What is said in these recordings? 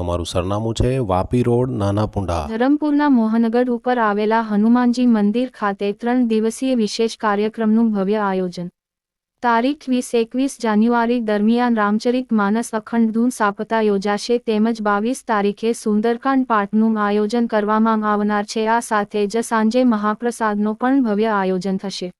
અમારું સરનામું છે વાપી રોડ, નાના પુંડા. ધરમપુરના મોહનગઢ ઉપર આવેલા હનુમાનજી મંદિર ખાતે ત્રણ દિવસીય વિશેષ કાર્યક્રમનું ભવ્ય આયોજન. તારીખ વીસ એકવીસ જાન્યુઆરી દરમિયાન રામચરિત માનસ અખંડ ધૂન સાપતા યોજાશે તેમજ બાવીસ તારીખે સુંદરકાંડ પાઠનું આયોજન કરવામાં આવનાર છે. આ સાથે જ સાંજે મહાપ્રસાદનો પણ ભવ્ય આયોજન થશે.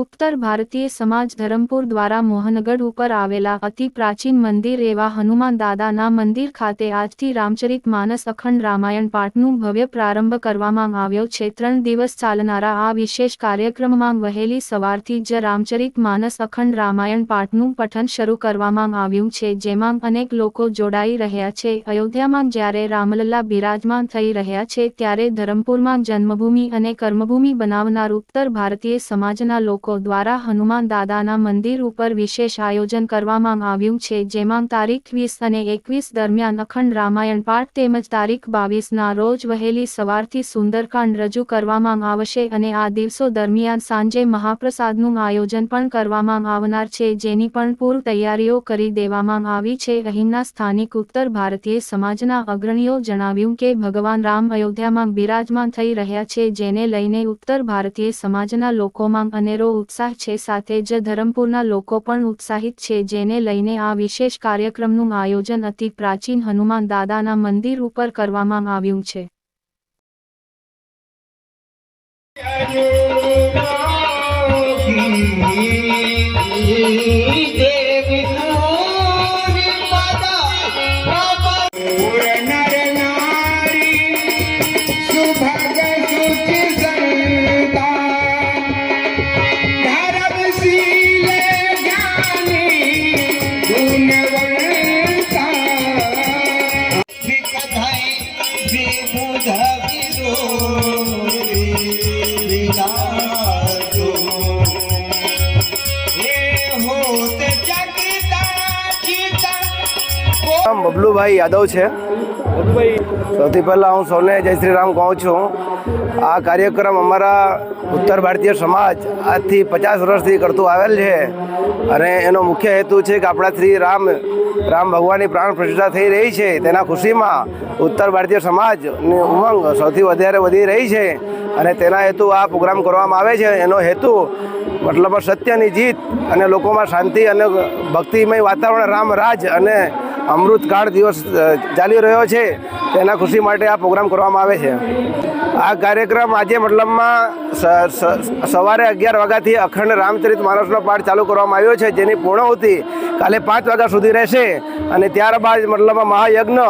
ઉત્તર ભારતીય સમાજ ધરમપુર દ્વારા મોહનગઢ ઉપર આવેલા અતિ પ્રાચીન મંદિર એવા હનુમાન દાદાના મંદિર ખાતે આજથી રામચરિત માનસ અખંડ રામાયણ પાઠનું ભવ્ય પ્રારંભ કરવામાં આવ્યો છે. ત્રણ દિવસ ચાલનારા આ વિશેષ કાર્યક્રમમાં વહેલી સવારથી જ રામચરિત માનસ અખંડ રામાયણ પાઠનું પઠન શરૂ કરવામાં આવ્યું છે, જેમાં અનેક લોકો જોડાઈ રહ્યા છે. અયોધ્યામાં જ્યારે રામલલ્લા બિરાજમાન થઈ રહ્યા છે, ત્યારે ધરમપુરમાં જન્મભૂમિ અને કર્મભૂમિ બનાવનાર ઉત્તર ભારતીય સમાજના લોકો દ્વારા હનુમાન દાદાના મંદિર ઉપર વિશેષ આયોજન કરવામાં આવ્યું છે, જેમાં તારીખ વીસ અને એકવીસ દરમિયાન અખંડ રામાયણ પાઠ તેમજ તારીખ બાવીસના રોજ વહેલી સવારથી સુંદરકાંડ રજૂ કરવામાં આવશે અને આ દિવસો દરમિયાન સાંજે મહાપ્રસાદનું આયોજન પણ કરવામાં આવનાર છે, જેની પણ પૂર્વ તૈયારીઓ કરી દેવામાં આવી છે. અહીંના સ્થાનિક ઉત્તર ભારતીય સમાજના અગ્રણીઓ જણાવ્યું કે ભગવાન રામ અયોધ્યામાં બિરાજમાન થઈ રહ્યા છે, જેને લઈને ઉત્તર ભારતીય સમાજના લોકોમાં અનેરો ઉત્સાહ છે સાથે જ ધરમપુરના લોકો પણ ઉત્સાહિત છે જેને લઈને આ વિશેષ કાર્યક્રમનું આયોજન અતિ પ્રાચીન હનુમાન દાદાના મંદિર ઉપર કરવામાં આવ્યું છે બબલુભાઈ યાદવ છે. સૌથી પહેલાં હું સૌને જય શ્રી રામ કહું છું. આ કાર્યક્રમ અમારા ઉત્તર ભારતીય સમાજ આજથી પચાસ વર્ષથી કરતું આવેલ છે. અને એનો મુખ્ય હેતુ છે કે આપણા શ્રી રામ રામ ભગવાનની પ્રાણ પ્રતિષ્ઠા થઈ રહી છે. તેના ખુશીમાં ઉત્તર ભારતીય સમાજની ઉમંગ સૌથી વધારે વધી રહી છે. અને તેના હેતુ આ પ્રોગ્રામ કરવામાં આવે છે. એનો હેતુ મતલબ સત્યની જીત અને લોકોમાં શાંતિ અને ભક્તિમય વાતાવરણ, રામ રાજ અને અમૃત કાળ દિવસ ચાલી રહ્યો છે, તેના ખુશી માટે આ પ્રોગ્રામ કરવામાં આવે છે. આ કાર્યક્રમ આજે મતલબમાં સવારે અગિયાર વાગ્યાથી અખંડ રામચરિત માણસનો પાઠ ચાલુ કરવામાં આવ્યો છે, જેની પૂર્ણાહુતિ કાલે પાંચ વાગ્યા સુધી રહેશે. અને ત્યારબાદ મતલબમાં મહાયજ્ઞ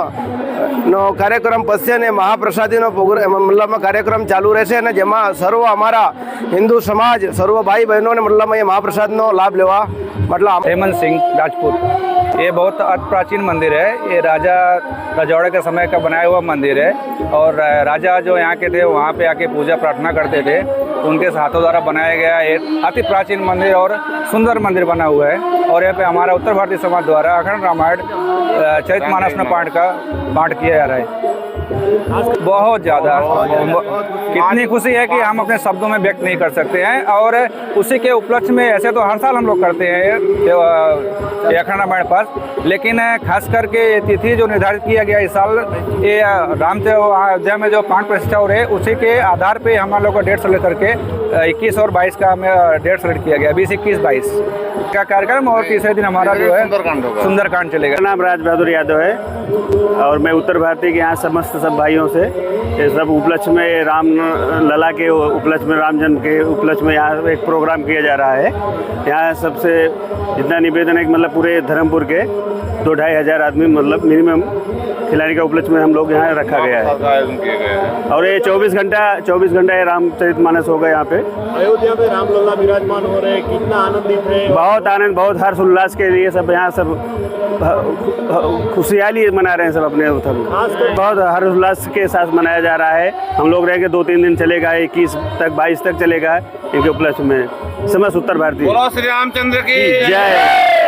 નો કાર્યક્રમ પશ્ચે અને મહાપ્રસાદીનો મતલબમાં કાર્યક્રમ ચાલુ રહેશે અને જેમાં સર્વ અમારા હિન્દુ સમાજ, સર્વ ભાઈ બહેનોને મતલબમાં એ મહાપ્રસાદનો લાભ લેવા મતલબ હેમંત સિંહ, રાજપૂત. ये बहुत प्राचीन मंदिर है। ये राजा रजौड़े के समय का बनाया हुआ मंदिर है और राजा जो यहाँ के थे, वहाँ पे आके पूजा प्रार्थना करते थे। उनके हाथों द्वारा बनाया गया एक अति प्राचीन मंदिर और सुंदर मंदिर बना हुआ है। और यहाँ पे हमारा उत्तर भारतीय समाज द्वारा अखंड रामायण चरित मानस में पाठ का, पाठ किया जा रहा है। बहुत ज़्यादा। कितनी खुशी है कि हम अपने शब्दों में व्यक्त नहीं कर सकते हैं और उसी के उपलक्ष्य में ऐसे तो हर साल हम लोग करते हैं ये, अखंड रामायण पर लेकिन खास करके ये तिथि जो निर्धारित किया गया इस साल ये राम अयोध्या में जो पाठ प्रतिष्ठा हो रही है उसी के आधार पे हम लोग का डेट सेलेक्ट करके इक्कीस और बाईस का हमें डेट सेलेक्ट किया गया बीस इक्कीस बाईस का कार्यक्रम और तीसरे दिन हमारा जो है सुंदरकांड चलेगा। मेरा नाम राज बहादुर यादव है और मैं उत्तर भारतीय के यहाँ समस्त सब भाइयों से। ये सब उपलक्ष्य में राम लला के उपलक्ष्य में राम जन्म के उपलक्ष्य में यहाँ एक प्रोग्राम किया जा रहा है। यहाँ सबसे जितना निवेदन है कि मतलब पूरे धर्मपुर के दो ढाई हज़ार आदमी मतलब मिनिमम खिलाने का उपलक्ष्य में हम लोग यहाँ रखा गया है। और ये 24 घंटा 24 घंटा ये रामचरित मानस होगा यहाँ पे। अयोध्या में रामलला विराजमान हो रहे हैं कितना आनंदित है बहुत आनंद बहुत हर्ष उल्लास के लिए सब यहाँ सब खुशहाली मना रहे हैं सब अपने बहुत हर्षोल्लास के साथ मनाया जा रहा है हम लोग रहेंगे दो तीन दिन चलेगा इक्कीस तक बाईस तक चलेगा इनके उपलक्ष्य में समस्त उत्तर भारतीय बोलो श्री रामचंद्र की जय